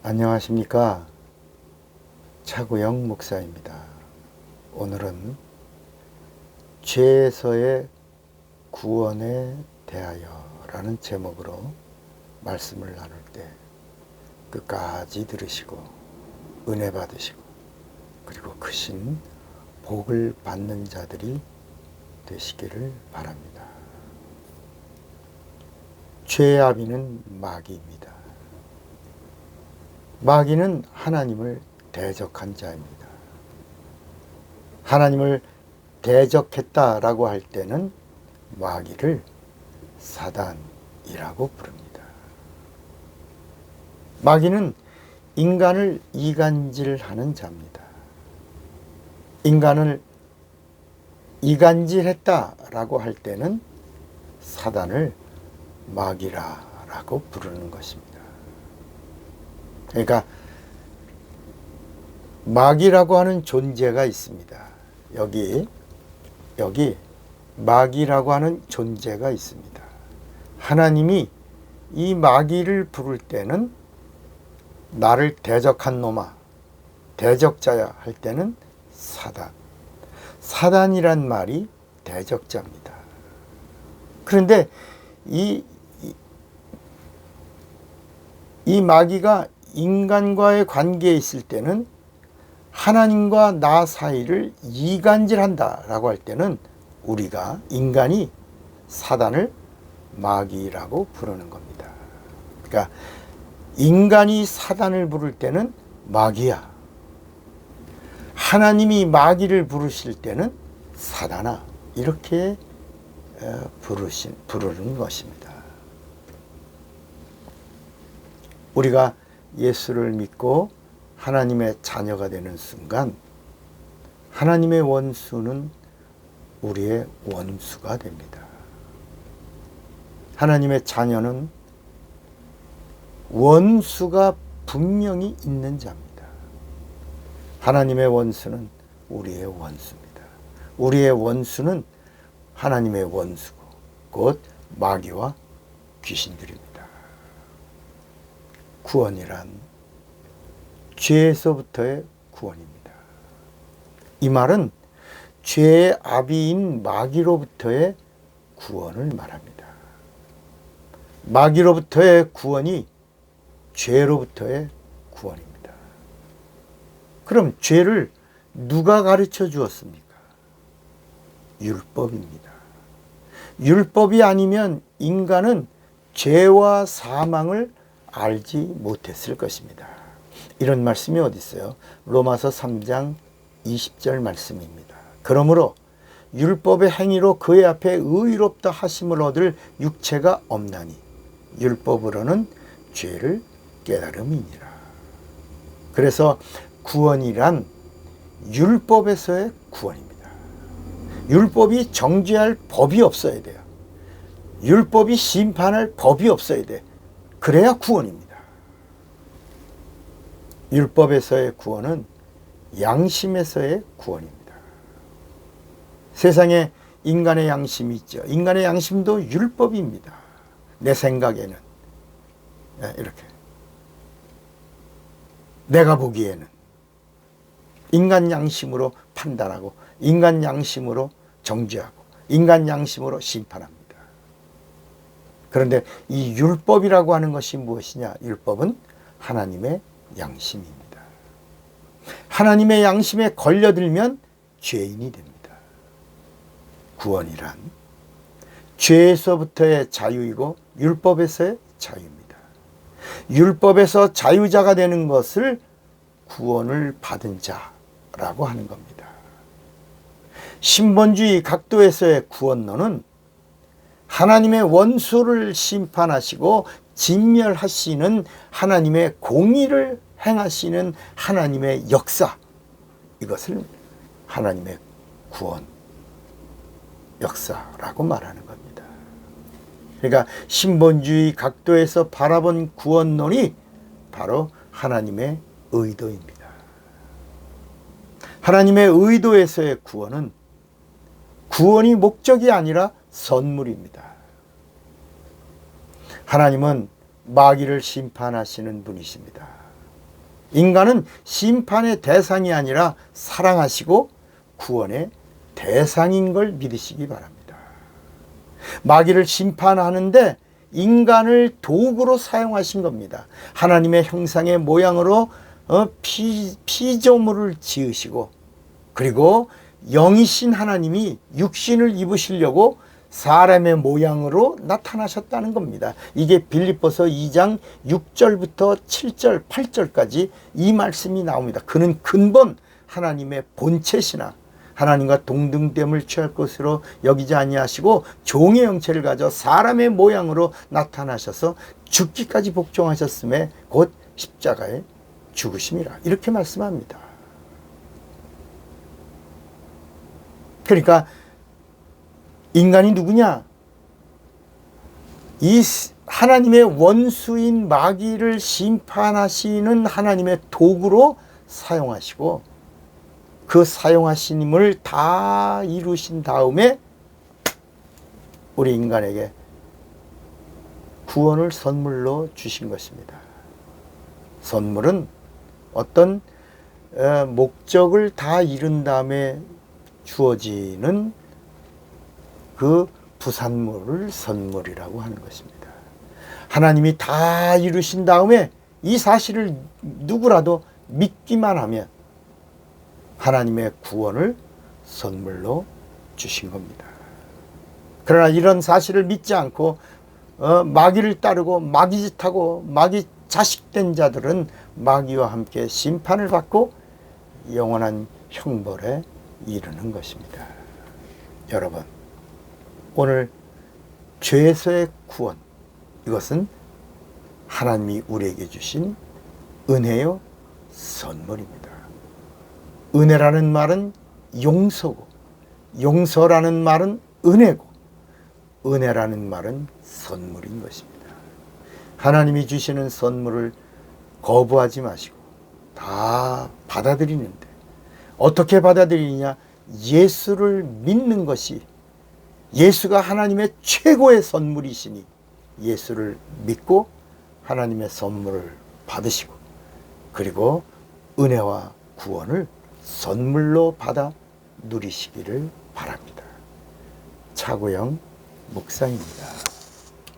안녕하십니까. 차구영 목사입니다. 오늘은 죄에서의 구원에 대하여 라는 제목으로 말씀을 나눌 때 끝까지 들으시고 은혜 받으시고 그리고 크신 복을 받는 자들이 되시기를 바랍니다. 죄의 아비는 마귀입니다. 마귀는 하나님을 대적한 자입니다. 하나님을 대적했다라고 할 때는 마귀를 사단이라고 부릅니다. 마귀는 인간을 이간질하는 자입니다. 인간을 이간질했다라고 할 때는 사단을 마귀라라고 부르는 것입니다. 그러니까 마귀라고 하는 존재가 있습니다. 여기 여기 마귀라고 하는 존재가 있습니다. 하나님이 이 마귀를 부를 때는 나를 대적한 놈아, 대적자야 할 때는 사단. 사단이란 말이 대적자입니다. 그런데 이, 이, 이 마귀가 인간과의 관계에 있을 때는 하나님과 나 사이를 이간질한다라고 할 때는 우리가 인간이 사단을 마귀라고 부르는 겁니다. 그러니까 인간이 사단을 부를 때는 마귀야. 하나님이 마귀를 부르실 때는 사단아. 이렇게 어, 부르신, 부르는 것입니다. 우리가 예수를 믿고 하나님의 자녀가 되는 순간 하나님의 원수는 우리의 원수가 됩니다. 하나님의 자녀는 원수가 분명히 있는 자입니다. 하나님의 원수는 우리의 원수입니다. 우리의 원수는 하나님의 원수고 곧 마귀와 귀신들입니다. 구원이란 죄에서부터의 구원입니다. 이 말은 죄의 아비인 마귀로부터의 구원을 말합니다. 마귀로부터의 구원이 죄로부터의 구원입니다. 그럼 죄를 누가 가르쳐 주었습니까? 율법입니다. 율법이 아니면 인간은 죄와 사망을 알지 못했을 것입니다. 이런 말씀이 어디 있어요? 로마서 3장 20절 말씀입니다. 그러므로 율법의 행위로 그의 앞에 의롭다 하심을 얻을 육체가 없나니 율법으로는 죄를 깨달음이니라. 그래서 구원이란 율법에서의 구원입니다. 율법이 정죄할 법이 없어야 돼요. 율법이 심판할 법이 없어야 돼. 그래야 구원입니다. 율법에서의 구원은 양심에서의 구원입니다. 세상에 인간의 양심이 있죠. 인간의 양심도 율법입니다. 내 생각에는. 네, 이렇게. 내가 보기에는. 인간 양심으로 판단하고, 인간 양심으로 정죄하고, 인간 양심으로 심판합니다. 그런데 이 율법이라고 하는 것이 무엇이냐? 율법은 하나님의 양심입니다. 하나님의 양심에 걸려들면 죄인이 됩니다. 구원이란 죄에서부터의 자유이고 율법에서의 자유입니다. 율법에서 자유자가 되는 것을 구원을 받은 자라고 하는 겁니다. 신본주의 각도에서의 구원론은 하나님의 원수를 심판하시고 진멸하시는 하나님의 공의를 행하시는 하나님의 역사 이것을 하나님의 구원 역사라고 말하는 겁니다. 그러니까 신본주의 각도에서 바라본 구원론이 바로 하나님의 의도입니다. 하나님의 의도에서의 구원은 구원이 목적이 아니라 선물입니다. 하나님은 마귀를 심판하시는 분이십니다. 인간은 심판의 대상이 아니라 사랑하시고 구원의 대상인 걸 믿으시기 바랍니다. 마귀를 심판하는데 인간을 도구로 사용하신 겁니다. 하나님의 형상의 모양으로 어, 피, 피조물을 지으시고 그리고 영이신 하나님이 육신을 입으시려고 사람의 모양으로 나타나셨다는 겁니다. 이게 빌립보서 2장 6절부터 7절, 8절까지 이 말씀이 나옵니다. 그는 근본 하나님의 본체시나 하나님과 동등됨을 취할 것으로 여기지 아니하시고 종의 형체를 가져 사람의 모양으로 나타나셔서 죽기까지 복종하셨음에 곧 십자가에 죽으심이라 이렇게 말씀합니다. 그러니까 인간이 누구냐? 이 하나님의 원수인 마귀를 심판하시는 하나님의 도구로 사용하시고 그 사용하시님을 다 이루신 다음에 우리 인간에게 구원을 선물로 주신 것입니다. 선물은 어떤 어, 목적을 다 이룬 다음에 주어지는 그 부산물을 선물이라고 하는 것입니다. 하나님이 다 이루신 다음에 이 사실을 누구라도 믿기만 하면 하나님의 구원을 선물로 주신 겁니다. 그러나 이런 사실을 믿지 않고 어, 마귀를 따르고 마귀짓하고 마귀 자식된 자들은 마귀와 함께 심판을 받고 영원한 형벌에 이르는 것입니다. 여러분, 오늘 죄에서의 구원, 이것은 하나님이 우리에게 주신 은혜요 선물입니다. 은혜라는 말은 용서고, 용서라는 말은 은혜고, 은혜라는 말은 선물인 것입니다. 하나님이 주시는 선물을 거부하지 마시고 다 받아들이는데 어떻게 받아들이냐? 예수를 믿는 것이 예수가 하나님의 최고의 선물이시니 예수를 믿고 하나님의 선물을 받으시고 그리고 은혜와 구원을 선물로 받아 누리시기를 바랍니다. 차고영 목사입니다.